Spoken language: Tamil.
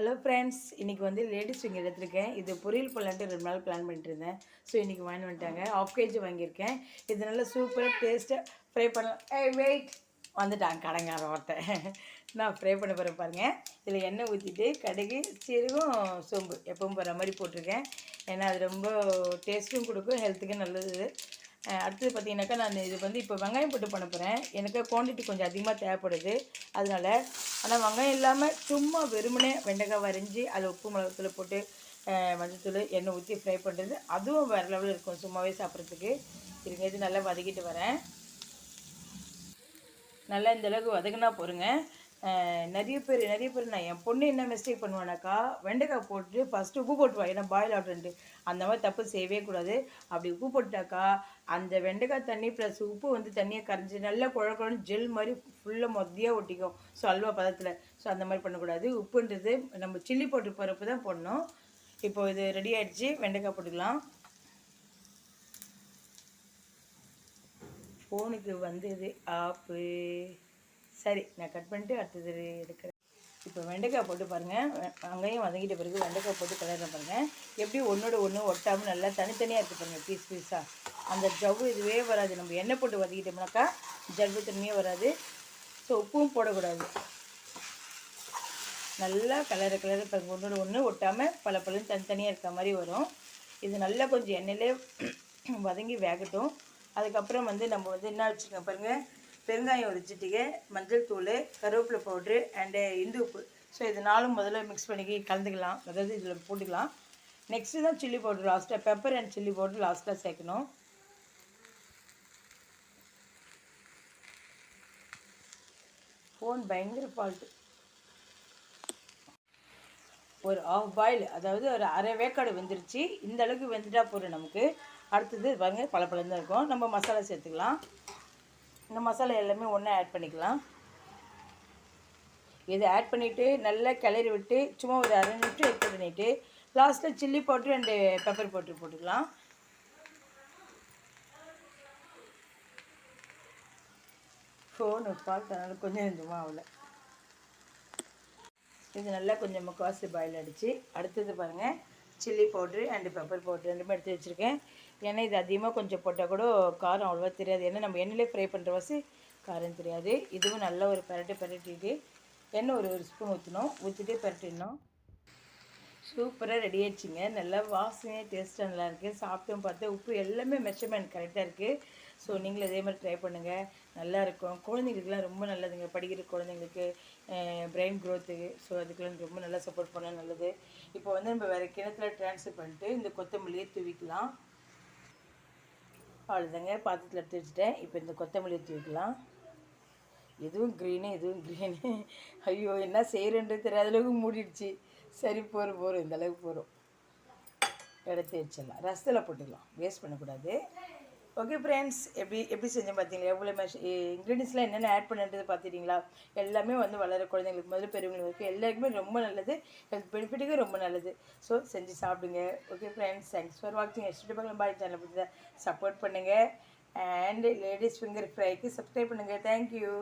ஹலோ ஃப்ரெண்ட்ஸ் இன்றைக்கி வந்து லேடிஸ் ஃபிங்கர் எடுத்திருக்கேன். இது பொரியல் பண்ணலான்ட்டு ரெண்டு நாள் பிளான் பண்ணிட்டு இருந்தேன் ஸோ இன்றைக்கி வாங்கி வந்துட்டாங்க. ஆஃப் கேஜி வாங்கியிருக்கேன். இது நல்லா சூப்பராக டேஸ்ட்டாக ஃப்ரை பண்ணலாம். ஏ வெயிட் வந்துட்டாங்க கடைங்கார ஒருத்தன் நான் ஃப்ரை பண்ண போகிறேன் பாருங்கள் இதில் எண்ணெய் ஊற்றிட்டு கடுகு சீரகம் சோம்பு எப்பவும் போகிற மாதிரி போட்டிருக்கேன். ஏன்னா அது ரொம்ப டேஸ்ட்டும் கொடுக்கும் ஹெல்த்துக்கும் நல்லது. அடுத்தது பார்த்தீங்கன்னாக்கா நான் இது வந்து இப்போ வெங்காயம் போட்டு பண்ண போகிறேன் எனக்கு குவான்டிட்டி கொஞ்சம் அதிகமாக தேவைப்படுது. அதனால ஆனால் வெங்காயம் இல்லாமல் சும்மா வெறுமனே வெண்டைக்காய் வரைஞ்சி அதில் உப்பு மிளகுத்தூள் போட்டு மஞ்சத்தூள் எண்ணெய் ஊற்றி ஃப்ரை பண்ணுறது அதுவும் வேறு லெவலில் இருக்கும் சும்மாவே சாப்பிட்றதுக்கு. இருங்க இது நல்லா வதக்கிட்டு வரேன். நல்லா இந்த அளவுக்கு வதக்குனா போருங்க. நிறைய பேர் நிறைய பேர் நான் என் பொண்ணு என்ன மிஸ்டேக் பண்ணுவானாக்கா வெண்டைக்காய் போட்டு ஃபஸ்ட்டு உப்பு போட்டுவா. ஏன்னா பாயில் ஆகிட்டு அந்த மாதிரி தப்பு செய்யவே கூடாது. அப்படி உப்பு போட்டாக்கா அந்த வெண்டைக்காய் தண்ணி ப்ளஸ் உப்பு வந்து தண்ணியை கரைஞ்சி நல்லா குழ குழன்னு ஜெல் மாதிரி ஃபுல்லாக மொத்தியாக ஒட்டிக்கும். ஸோ அல்வா பதத்தில். ஸோ அந்த மாதிரி பண்ணக்கூடாது. உப்புன்றது நம்ம சில்லி போட்டு போகிறப்ப தான் போடணும். இப்போ இது ரெடி ஆகிடுச்சு வெண்டைக்காய் போட்டுக்கலாம். ஃபோனுக்கு வந்தது ஆப்பு. சரி நான் கட் பண்ணிட்டு அடுத்தது எடுக்கிறேன். இப்போ வெண்டைக்காய் போட்டு பாருங்கள் அங்கேயும் வதங்கிட்ட பிறகு வெண்டைக்காய் போட்டு கலரில் பாருங்கள் எப்படி ஒன்றோட ஒன்று ஒட்டாமல் நல்லா தனித்தனியாக இருக்குது பாருங்கள் பீஸ் பீஸாக அந்த ஜவ்வு இதுவே வராது. நம்ம எண்ணெய் போட்டு வதக்கிட்டோம்னாக்கா ஜவ்வு தன்மையே வராது. ஸோ உப்பும் போடக்கூடாது. நல்லா கலர் கலர் இப்போ ஒன்றோட ஒன்று ஒட்டாமல் பல பழம் தனித்தனியாக இருக்க மாதிரி வரும். இது நல்லா கொஞ்சம் எண்ணெயிலே வதங்கி வேகட்டும். அதுக்கப்புறம் வந்து நம்ம வந்து என்ன வச்சுருக்கோம் பாருங்கள் பெருங்காயம் ஒரு சிட்டிகை மஞ்சள் தூள் கருவேப்பிலை பவுட்ரு அண்டு இந்து உப்பு. ஸோ இது நாலும் முதல்ல மிக்ஸ் பண்ணி கலந்துக்கலாம். அதாவது இதில் போட்டுக்கலாம். நெக்ஸ்ட்டு தான் சில்லி பவுட்ரு லாஸ்ட்டாக பெப்பர் அண்ட் சில்லி பவுட்ரு லாஸ்ட்டாக சேர்க்கணும். ஃபோன் பயங்கர ஃபால்ட்டு ஒரு ஆஃப் பாயில் அதாவது ஒரு அரை வேக்காடு வெந்துருச்சு. இந்த அளவுக்கு வெந்துட்டா போதும் நமக்கு. அடுத்தது பாருங்கள் பல தான் இருக்கும். நம்ம மசாலா சேர்த்துக்கலாம். இந்த மசாலா எல்லாமே ஒன்றா ஆட் பண்ணிக்கலாம். இதை ஆட் பண்ணிவிட்டு நல்லா கிளறி விட்டு சும்மா ஒரு அரை நிமிஷம் எடுத்து பண்ணிவிட்டு லாஸ்ட்டில் chilli powder and pepper powder போட்டுக்கலாம். ஃபோனு பார்த்தனால கொஞ்சம் கொஞ்சமாக ஆகலை. இது நல்லா கொஞ்சம் முக்கால்வாசி பாயில் அடித்து அடுத்தது பாருங்கள் chilli powder and pepper powder ரெண்டுமே எடுத்து வச்சுருக்கேன். ஏன்னா இது அதிகமாக கொஞ்சம் போட்டால் கூட காரம் அவ்வளோவா தெரியாது. ஏன்னா நம்ம எண்ணெயிலே ஃப்ரை பண்ணுற வாசி காரம் தெரியாது. இதுவும் நல்லா ஒரு பரட்டு பரட்டிட்டு எண்ணெய் ஒரு ஒரு ஸ்பூன் ஊற்றணும் ஊற்றிட்டு பரட்டிடணும். சூப்பராக ரெடி ஆயிடுச்சுங்க. நல்லா வாசனையாக டேஸ்ட்டாக நல்லா இருக்குது சாப்பிட்டும் பார்த்து உப்பு எல்லாமே மெஷர்மெண்ட் கரெக்டாக இருக்குது ஸோ நீங்களும் இதே மாதிரி ட்ரை பண்ணுங்கள் நல்லா இருக்கும். குழந்தைங்களுக்குலாம் ரொம்ப நல்லதுங்க. படிக்கிற குழந்தைங்களுக்கு பிரெயின் க்ரோத்து ஸோ அதுக்கெல்லாம் ரொம்ப நல்லா சப்போர்ட் பண்ணால் நல்லது. இப்போ வந்து நம்ம வேறு கிணத்துல ட்ரான்ஸ்ஃபர் பண்ணிட்டு இந்த கொத்தமல்லியை தூவிக்கலாம். அவ்வளோதாங்க பாத்திரத்தில் எடுத்து வச்சுட்டேன். இப்போ இந்த கொத்தமல்லியை தூவிக்கலாம். எதுவும் க்ரீனு எதுவும் க்ரீனு ஐயோ என்ன செய்கிறேன்றது தெரியாத அளவுக்கு மூடிடுச்சு. சரி போகிறோம் போகிறோம் இந்த அளவுக்கு போகிறோம் எடுத்து வச்சிடலாம். ரசத்தில் போட்டுக்கலாம் வேஸ்ட் பண்ணக்கூடாது. ஓகே ஃப்ரெண்ட்ஸ் எப்படி எப்படி செஞ்சேன் பார்த்தீங்களா எவ்வளோ மெஷ் இன்க்ரீடியன்ஸ்லாம் என்னென்ன ஆட் பண்ணுறது பார்த்துட்டிங்களா எல்லாமே வந்து வளர குழந்தைங்களுக்கு முதல்ல பெரியவங்களுக்கு எல்லாருக்குமே ரொம்ப நல்லது. ஹெல்த் பெனிஃபிட்டுக்கு ரொம்ப நல்லது. ஸோ செஞ்சு சாப்பிடுங்க. ஓகே ஃப்ரெண்ட்ஸ் தேங்க்ஸ் ஃபார் வாட்சிங் எஸ்டி பக்கம் பாய் சேனல் பற்றி சப்போர்ட் பண்ணுங்கள் அண்ட் லேடிஸ் ஃபிங்கர் ஃப்ரைக்கு சப்ஸ்கிரைப் பண்ணுங்கள் தேங்க்யூ